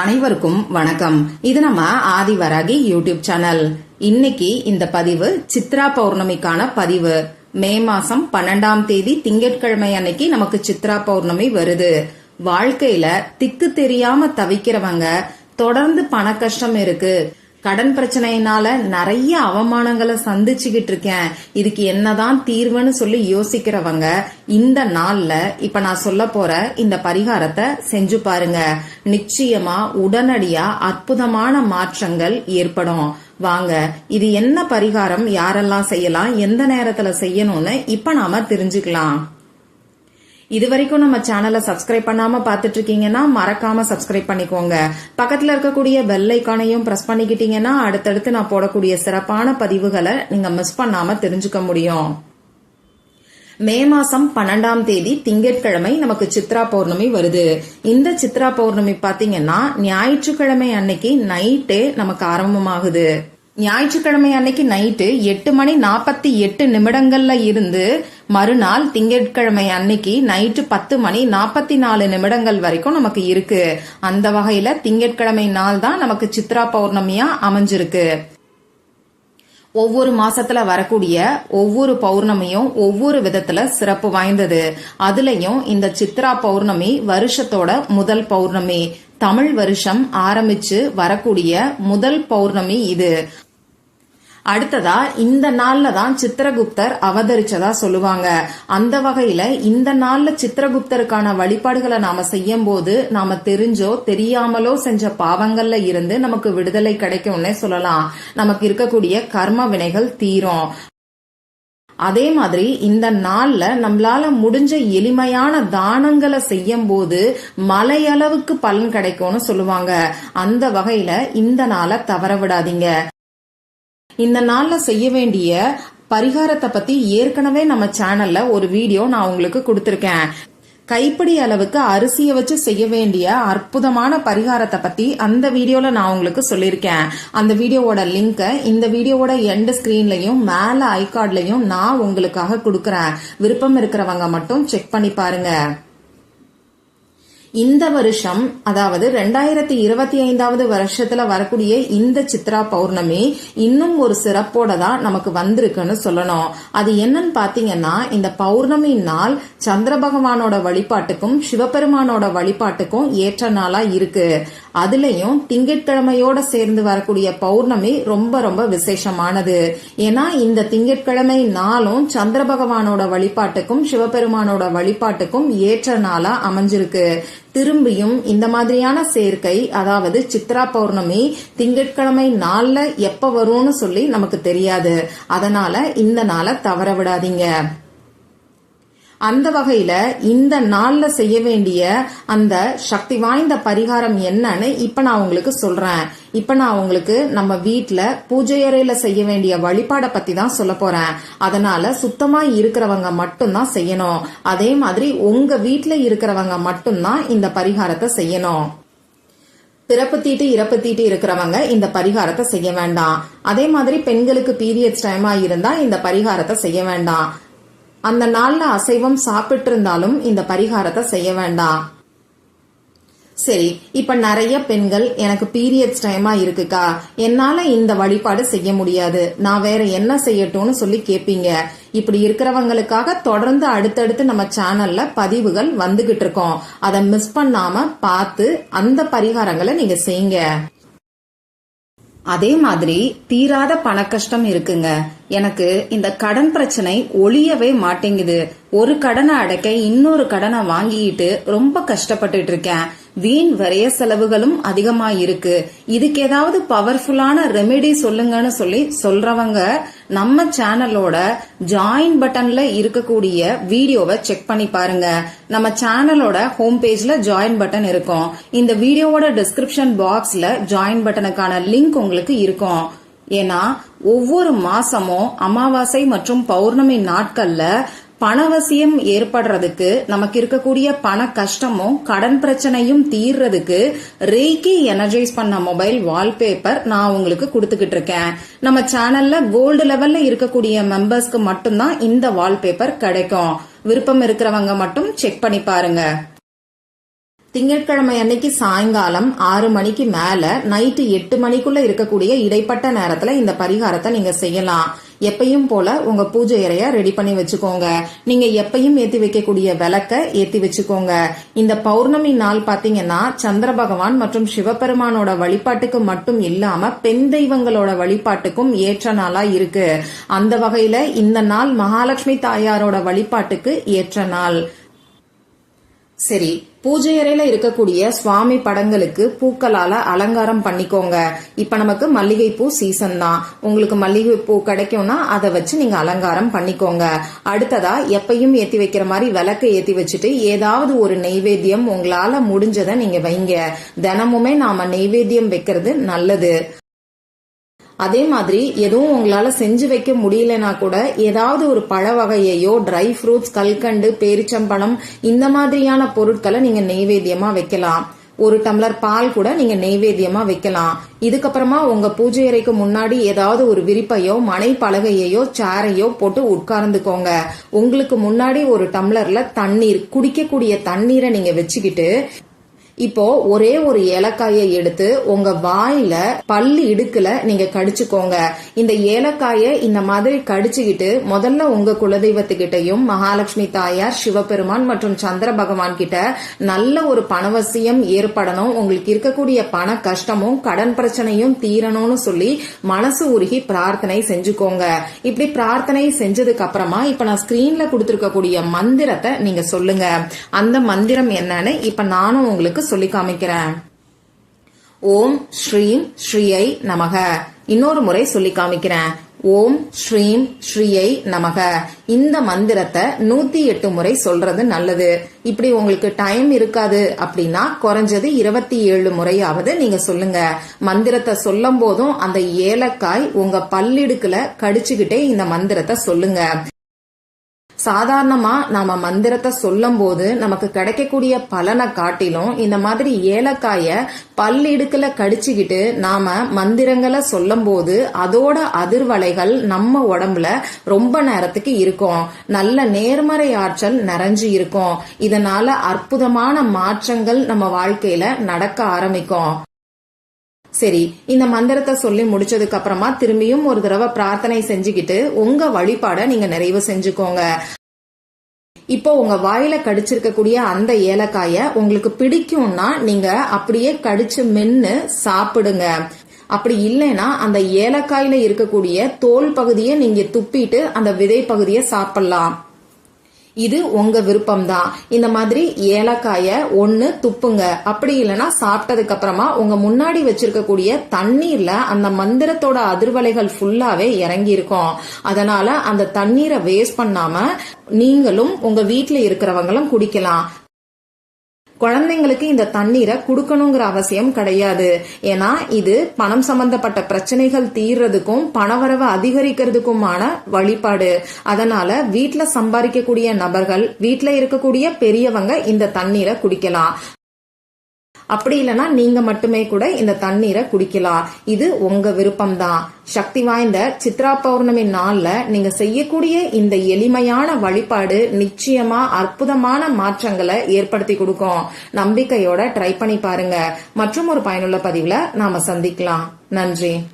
அனைவருக்கும் வணக்கம். இது நம்ம ஆதிவராகி யூடியூப் சேனல் இன்னைக்கு இந்த பதிவு சித்ரா பௌர்ணமிக்கான பதிவு. மே மாசம் பன்னெண்டாம் தேதி திங்கட்கிழமை அன்னைக்கு நமக்கு சித்ரா பௌர்ணமி வருது. வாழ்க்கையில திக்கு தெரியாம தவிக்கிறவங்க தொடர்ந்து பண கஷ்டம் இருக்கு. கடன் பிரச்சனையினால நிறைய அவமானங்களை சந்திச்சுக்கிட்டு இருக்கேன் இதுக்கு என்னதான் தீர்வுன்னு சொல்லி யோசிக்கிறவங்க இந்த நாள்ல இப்ப நான் சொல்ல போற இந்த பரிகாரத்தை செஞ்சு பாருங்க. நிச்சயமா உடனடியா அற்புதமான மாற்றங்கள் ஏற்படும். வாங்க இது என்ன பரிகாரம்? யாரெல்லாம் செய்யலாம்? எந்த நேரத்துல செய்யணும்னு இப்ப நாம தெரிஞ்சுக்கலாம். இது வரைக்கும் நம்ம சேனலை சப்ஸ்கிரைப் பண்ணாம பாத்துட்டு இருக்கீங்கன்னா மறக்காம சப்ஸ்கிரைப் பண்ணிக்கோங்க. பக்கத்துல இருக்கக்கூடிய பெல் ஐக்கானையும் பிரஸ் பண்ணிக்கிட்டீங்கன்னா அடுத்தடுத்து நான் போடக்கூடிய சிறப்பான பதிவுகளை நீங்க மிஸ் பண்ணாம தெரிஞ்சுக்க முடியும். மே மாசம் பன்னெண்டாம் தேதி திங்கட்கிழமை நமக்கு சித்ரா பௌர்ணமி வருது. இந்த சித்ரா பௌர்ணமி பாத்தீங்கன்னா ஞாயிற்றுக்கிழமை அன்னைக்கு நைட்டே நமக்கு ஆரம்பமாகுது. ஞாயிற்றுக்கிழமை அன்னைக்கு நைட்டு எட்டு மணி நாற்பத்தி எட்டு நிமிடங்கள்ல இருந்து மறுநாள் திங்கட்கிழமை அன்னைக்கு நைட்டு பத்து மணி நாற்பத்தி நாலு நிமிடங்கள் வரைக்கும் நமக்கு இருக்கு. அந்த வகையில திங்கட்கிழமை நாள் தான் நமக்கு சித்ரா பௌர்ணமியா அமைஞ்சிருக்கு. ஒவ்வொரு மாசத்துல வரக்கூடிய ஒவ்வொரு பௌர்ணமியும் ஒவ்வொரு விதத்துல சிறப்பு வாய்ந்தது. அதுலயும் இந்த சித்ரா பௌர்ணமி வருஷத்தோட முதல் பௌர்ணமி. தமிழ் வருஷம் ஆரம்பிச்சு வரக்கூடிய முதல் பௌர்ணமி இது. அடுத்ததா இந்த நாள்ல தான் சித்திரகுப்தர் அவதரிச்சதா சொல்லுவாங்க. அந்த வகையில இந்த நாள்ல சித்திரகுப்தருக்கான வழிபாடுகளை நாம செய்யும் போது நாம தெரிஞ்சோ தெரியாமலோ செஞ்ச பாவங்கள்ல இருந்து நமக்கு விடுதலை கிடைக்கும்னே சொல்லலாம். நமக்கு இருக்கக்கூடிய கர்ம வினைகள் தீரும். அதே மாதிரி இந்த நாள்ல நம்மளால முடிஞ்ச எளிமையான தானங்களை செய்யும் போது மலையளவுக்கு பலன் கிடைக்கும்னு சொல்லுவாங்க. அந்த வகையில இந்த நாளை தவற விடாதீங்க. இந்த நாள்ல செய்ய வேண்டிய பரிகாரத்தை பத்தி ஏற்கனவே நம்ம சேனல்ல ஒரு வீடியோ நான் உங்களுக்கு கொடுத்திருக்கேன். கைப்பிடி அளவுக்கு அரிசியை வச்சு செய்ய வேண்டிய அற்புதமான பரிகாரத்தை பத்தி அந்த வீடியோல நான் உங்களுக்கு சொல்லியிருக்கேன். அந்த வீடியோவோட லிங்கை இந்த வீடியோவோட எண்ட் ஸ்கிரீன்லயும் மேல ஐகார்ட்லயும் நான் உங்களுக்காக கொடுக்கறேன். விருப்பம் இருக்கிறவங்க மட்டும் செக் பண்ணி பாருங்க. இந்த வருஷம் அதாவது ரெண்டாயிரத்தி இருபத்தி ஐந்தாவது வருஷத்துல வரக்கூடிய இந்த சித்ரா பௌர்ணமி இன்னும் ஒரு சிறப்போட தான் நமக்கு வந்திருக்குன்னு சொல்லணும். அது என்னன்னு பாத்தீங்கன்னா இந்த பௌர்ணமி நாள் சந்திர பகவானோட வழிபாட்டுக்கும் சிவபெருமானோட வழிபாட்டுக்கும் ஏற்ற நாளா இருக்கு. அதுலயும் திங்கட்கிழமையோட சேர்ந்து வரக்கூடிய பௌர்ணமி ரொம்ப ரொம்ப விசேஷமானது. ஏன்னா இந்த திங்கட்கிழமை நாளும் சந்திர பகவானோட வழிபாட்டுக்கும் சிவபெருமானோட வழிபாட்டுக்கும் ஏற்ற நாளா அமைஞ்சிருக்கு. திரும்பியும் இந்த மாதிரியான சேர்க்கை அதாவது சித்ரா பௌர்ணமி திங்கட்கிழமை நாள்ல எப்ப வரும்னு சொல்லி நமக்கு தெரியாது. அதனால இந்த நாளை தவற விடாதீங்க. அந்த வகையில இந்த நாள்ல செய்ய வேண்டிய அந்த சக்தி வாய்ந்த பரிகாரம் என்னன்னு இப்ப நான் உங்களுக்கு சொல்றேன். இப்ப நான் உங்களுக்கு நம்ம வீட்டுல பூஜை அறையில செய்ய வேண்டிய வழிபாட பத்தி தான் சொல்ல போறேன். அதனால சுத்தமா இருக்கிறவங்க மட்டும்தான் செய்யணும். அதே மாதிரி உங்க வீட்டுல இருக்கிறவங்க மட்டும்தான் இந்த பரிகாரத்தை செய்யணும். பிறப்பு தீட்டு இறப்பு தீட்டு இருக்கிறவங்க இந்த பரிகாரத்தை செய்ய வேண்டாம். அதே மாதிரி பெண்களுக்கு பீரியட்ஸ் டைமா இருந்தா இந்த பரிகாரத்தை செய்ய வேண்டாம். அந்த நாள்ல அசைவம் சாப்பிட்டு இருந்தாலும் இந்த பரிகாரத்தை செய்ய வேண்டாம் சரி இப்ப நிறைய பெண்கள் எனக்கு பீரியட்ஸ் டைமா இருக்குக்கா. என்னால இந்த வழிபாடு செய்ய முடியாது. நான் வேற என்ன செய்யட்டும்னு சொல்லி கேப்பீங்க. இப்படி இருக்கிறவங்களுக்காக தொடர்ந்து அடுத்தடுத்து நம்ம சேனல்ல பதிவுகள் வந்துகிட்டு இருக்கோம். அதை மிஸ் பண்ணாம பார்த்து அந்த பரிகாரங்களை நீங்க செய்யுங்க. அதே மாதிரி தீராத பண கஷ்டம் இருக்குங்க. எனக்கு இந்த கடன் பிரச்சனை ஒளியவே மாட்டேங்குது. ஒரு கடனை அடைக்க இன்னொரு கடனை வாங்கிட்டு ரொம்ப கஷ்டப்பட்டுட்டு இருக்கேன். வீண் வரைய செலவுகளும் அதிகமாயிருக்கு. இதுக்கு ஏதாவது பவர்ஃபுல்லான ரெமெடி சொல்லுங்கன்னு சொல்லி சொல்றவங்க நம்ம சேனலோட ஜாயின் பட்டன்ல இருக்கக்கூடிய வீடியோவை செக் பண்ணி பாருங்க. நம்ம சேனலோட ஹோம் பேஜ்ல ஜாயின் பட்டன் இருக்கும். இந்த வீடியோவோட டிஸ்கிரிப்ஷன் பாக்ஸ்ல ஜாயின் பட்டனுக்கான லிங்க் உங்களுக்கு இருக்கும். ஏன்னா ஒவ்வொரு மாசமும் அமாவாசை மற்றும் பௌர்ணமி நாட்கள்ல பணவசியம் ஏற்படுறதுக்கு நமக்கு இருக்கக்கூடிய பண கஷ்டமும் கடன் பிரச்சனையும் தீர்றதுக்கு ரேக்கி எனர்ஜைஸ் பண்ண மொபைல் வால்பேப்பர் நான் உங்களுக்கு கொடுத்துக்கிட்டு இருக்கேன். நம்ம சேனல்ல கோல்டு லெவல்ல இருக்கக்கூடிய மெம்பர்ஸ்க்கு மட்டும்தான் இந்த வால்பேப்பர் கிடைக்கும். விருப்பம் இருக்கிறவங்க மட்டும் செக் பண்ணி பாருங்க. திங்கட்கிழமை அன்னைக்கு சாயங்காலம் ஆறு மணிக்கு மேல நைட்டு எட்டு மணிக்குள்ள இருக்கக்கூடிய இடைப்பட்ட நேரத்துல இந்த பரிகாரத்தை நீங்க செய்யலாம். எப்பையும் போல உங்க பூஜை அறைய ரெடி பண்ணி வச்சுக்கோங்க. நீங்க எப்பையும் ஏத்தி வைக்கக்கூடிய விளக்க ஏத்தி வச்சுக்கோங்க. இந்த பௌர்ணமி நாள் பாத்தீங்கன்னா சந்திர பகவான் மற்றும் சிவபெருமானோட வழிபாட்டுக்கு மட்டும் இல்லாம பெண் தெய்வங்களோட வழிபாட்டுக்கும் ஏற்ற நாளா இருக்கு. அந்த வகையில இந்த நாள் மகாலட்சுமி தாயாரோட வழிபாட்டுக்கு ஏற்ற நாள். சரி பூஜை அறையில இருக்கக்கூடிய சுவாமி படங்களுக்கு பூக்களால அலங்காரம் பண்ணிக்கோங்க. இப்ப நமக்கு மல்லிகைப்பூ சீசன் தான். உங்களுக்கு மல்லிகை பூ கிடைக்கும்னா அதை வச்சு நீங்க அலங்காரம் பண்ணிக்கோங்க. அடுத்ததா எப்பையும் ஏத்தி வைக்கிற மாதிரி விளக்கு ஏத்தி வச்சுட்டு ஏதாவது ஒரு நெய்வேத்தியம் உங்களால முடிஞ்சதை நீங்க வைங்க. தினமுமே நாம நெய்வேத்தியம் வைக்கிறது நல்லது. அதே மாதிரி எதுவும் உங்களால செஞ்சு வைக்க முடியலனா கூட ஏதாவது ஒரு பழ வகையையோ ட்ரை ஃப்ரூட்ஸ் கல்கண்டு பேரிச்சம்பழம் இந்த மாதிரியான பொருட்களை நீங்க நெய்வேத்தியமா வைக்கலாம். ஒரு டம்ளர் பால் கூட நீங்க நெய்வேத்தியமா வைக்கலாம். இதுக்கப்புறமா உங்க பூஜை அறைக்கு முன்னாடி ஏதாவது ஒரு விரிப்பையோ மனை பலகையையோ சேரையோ போட்டு உட்கார்ந்துக்கோங்க. உங்களுக்கு முன்னாடி ஒரு டம்ளர்ல தண்ணீர் குடிக்கக்கூடிய தண்ணீரை நீங்க வச்சுக்கிட்டு இப்போ ஒரே ஒரு ஏலக்காயை எடுத்து உங்க வாயில பல்லு இடுக்குல நீங்க கடிச்சுக்கோங்க. இந்த ஏலக்காயை இந்த மாதிரி கடிச்சுக்கிட்டு முதல்ல உங்க குலதெய்வத்துக்கிட்டையும் மகாலட்சுமி தாயார் சிவபெருமான் மற்றும் சந்திர பகவான் கிட்ட நல்ல ஒரு பணவசியம் ஏற்படணும். உங்களுக்கு இருக்கக்கூடிய பண கஷ்டமும் கடன் பிரச்சனையும் தீரணும்னு சொல்லி மனசு உருகி பிரார்த்தனை செஞ்சுக்கோங்க. இப்படி பிரார்த்தனை செஞ்சதுக்கு அப்புறமா இப்ப நான் ஸ்கிரீன்ல கொடுத்திருக்கக்கூடிய மந்திரத்தை நீங்க சொல்லுங்க. அந்த மந்திரம் என்னன்னு இப்ப நானும் உங்களுக்கு சொல்லி காமிக்கிறேன். ஓம் ஸ்ரீம் ஸ்ரீயை நமக. இன்னொரு முறை சொல்லி காமிக்கிறேன். ஓம் ஸ்ரீம் ஸ்ரீயை நமக. இந்த மந்திரத்தை நூத்தி எட்டு முறை சொல்றது நல்லது. இப்படி உங்களுக்கு டைம் இருக்காது அப்படின்னா குறைஞ்சது இருபத்தி ஏழு முறையாவது நீங்க சொல்லுங்க. மந்திரத்தை சொல்லும் போதும் அந்த ஏலக்காய் உங்க பல்லிடுக்குல கடிச்சுக்கிட்டே இந்த மந்திரத்தை சொல்லுங்க. சாதாரணமா நாம மந்திரத்தை சொல்லும் போது நமக்கு கிடைக்கக்கூடிய பலனை காட்டிலும் இந்த மாதிரி ஏலக்காய பல்லிடுக்குல கடிச்சுக்கிட்டு நாம மந்திரங்களை சொல்லும் போது அதோட அதிர்வலைகள் நம்ம உடம்புல ரொம்ப நேரத்துக்கு இருக்கும். நல்ல நேர்மறை ஆற்றல் நிறைஞ்சு இருக்கும். இதனால அற்புதமான மாற்றங்கள் நம்ம வாழ்க்கையில நடக்க ஆரம்பிக்கும். சரி இந்த மந்திரத்தை சொல்லி முடிச்சதுக்கு அப்புறமா திரும்பியும் ஒரு தடவை பிரார்த்தனை செஞ்சுக்கிட்டு உங்க வழிபாட நீங்க நிறைவு செஞ்சுக்கோங்க. இப்போ உங்க வாயில கடிச்சிருக்கக்கூடிய அந்த ஏலக்காய உங்களுக்கு பிடிக்கும்னா நீங்க அப்படியே கடிச்சு மென்னு சாப்பிடுங்க. அப்படி இல்லைன்னா அந்த ஏலக்காயில இருக்கக்கூடிய தோல் பகுதியை நீங்க துப்பிட்டு அந்த விதை பகுதியை சாப்பிடலாம். இது உங்க விருப்பம் தான் இந்த மாதிரி ஏலக்காய ஒண்ணு துப்புங்க. அப்படி இல்லைன்னா சாப்பிட்டதுக்கு அப்புறமா உங்க முன்னாடி வச்சிருக்கக்கூடிய தண்ணீர்ல அந்த மந்திரத்தோட அதிர்வலைகள் ஃபுல்லாவே இறங்கி இருக்கும் அதனால அந்த தண்ணீரை வேஸ்ட் பண்ணாம நீங்களும் உங்க வீட்டுல இருக்கிறவங்களும் குடிக்கலாம். குழந்தைங்களுக்கு இந்த தண்ணீரை கொடுக்கணுங்கிற அவசியம் கிடையாது. ஏன்னா இது பணம் சம்பந்தப்பட்ட பிரச்சனைகள் தீர்றதுக்கும் பணவரவு அதிகரிக்கிறதுக்குமான வழிபாடு. அதனால வீட்டுல சம்பாதிக்கக்கூடிய நபர்கள் வீட்டுல இருக்கக்கூடிய பெரியவங்க இந்த தண்ணீரை குடிக்கலாம். அப்படி இல்லைன்னா நீங்க மட்டுமே கூட இந்த தண்ணீரை குடிக்கலாம். இது உங்க விருப்பம் தான் சக்தி வாய்ந்த சித்ரா பௌர்ணமி நாள்ல நீங்க செய்யக்கூடிய இந்த எளிமையான வழிபாடு நிச்சயமா அற்புதமான மாற்றங்களை ஏற்படுத்தி கொடுக்கும். நம்பிக்கையோட ட்ரை பண்ணி பாருங்க. மற்றும் ஒரு பயனுள்ள பதிவுல நாம சந்திக்கலாம். நன்றி.